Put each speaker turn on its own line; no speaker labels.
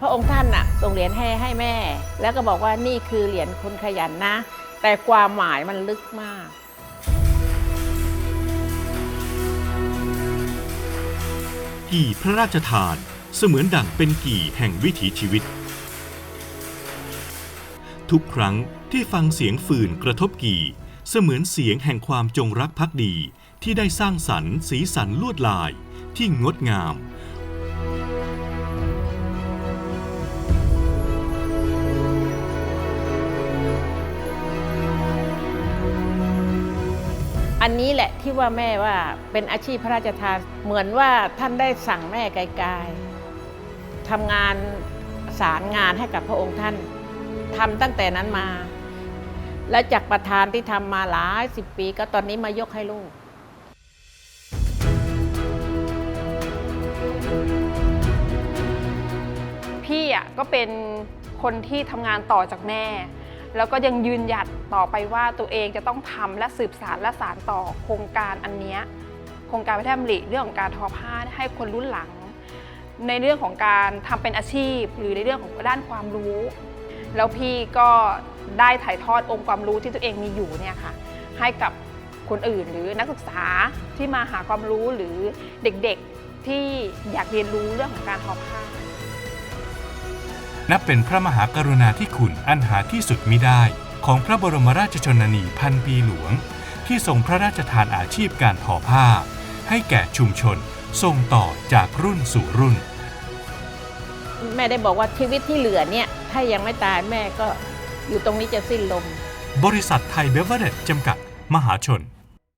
พระองค์ท่านน่ะส่งเหรียญให้ให้แม่ แล้วก็บอกว่านี่คือเหรียญคนขยันนะ แต่ความหมายมันลึกมาก
กี่พระราชทานเสมือนดั่งเป็นกี่แห่งวิถีชีวิต ทุกครั้งที่ฟังเสียงฟืนกระทบกี่ เสมือนเสียงแห่งความจงรักภักดีที่ได้สร้างสรรค์สีสันลวดลายที่งดงาม
อันนี้แหละที่ว่าแม่ว่าเป็นอาชีพพระราชทานเหมือนว่าท่านได้สั่งแม่ไกลๆทำงานสารงานให้กับพระองค์ท่านทำตั้งแต่นั้นมา และจากประธานที่ทำมาหลายสิบปี ก็ตอนนี้มายกให้ลูก
พี่อะก็เป็นคนที่ทำงานต่อจากแม่ แล้วก็ยังยืนหยัดต่อไปว่าตัวเองจะต้องทำและสืบสารและสารต่อโครงการอันเนี้ยโครงการพระราชดำริเรื่องของการทอผ้าให้คนรุ่นหลัง ในเรื่องของการทำเป็นอาชีพ หรือในเรื่องของด้านความรู้ แล้วพี่ก็ได้ถ่ายทอดองค์ความรู้ที่ตัวเองมีอยู่เนี่ยค่ะให้กับคนอื่นหรือนักศึกษาที่มาหาความรู้หรือเด็กๆที่อยากเรียนรู้เรื่องของการทอผ้า
นับเป็นพระมหากรุณาธิคุณอันหาที่สุดมิได้ ของพระบรมราชชนนีพันปีหลวง ที่ทรงพระราชทานอาชีพการทอผ้า ให้แก่ชุมชนส่งต่อจากรุ่นสู่รุ่น
แม่ได้บอกว่าชีวิตที่เหลือเนี่ย ถ้ายังไม่ตายแม่ก็อยู่ตรงนี้จะสิ้นลม
บริษัทไทยเบเวอร์เรจจำกัด มหาชน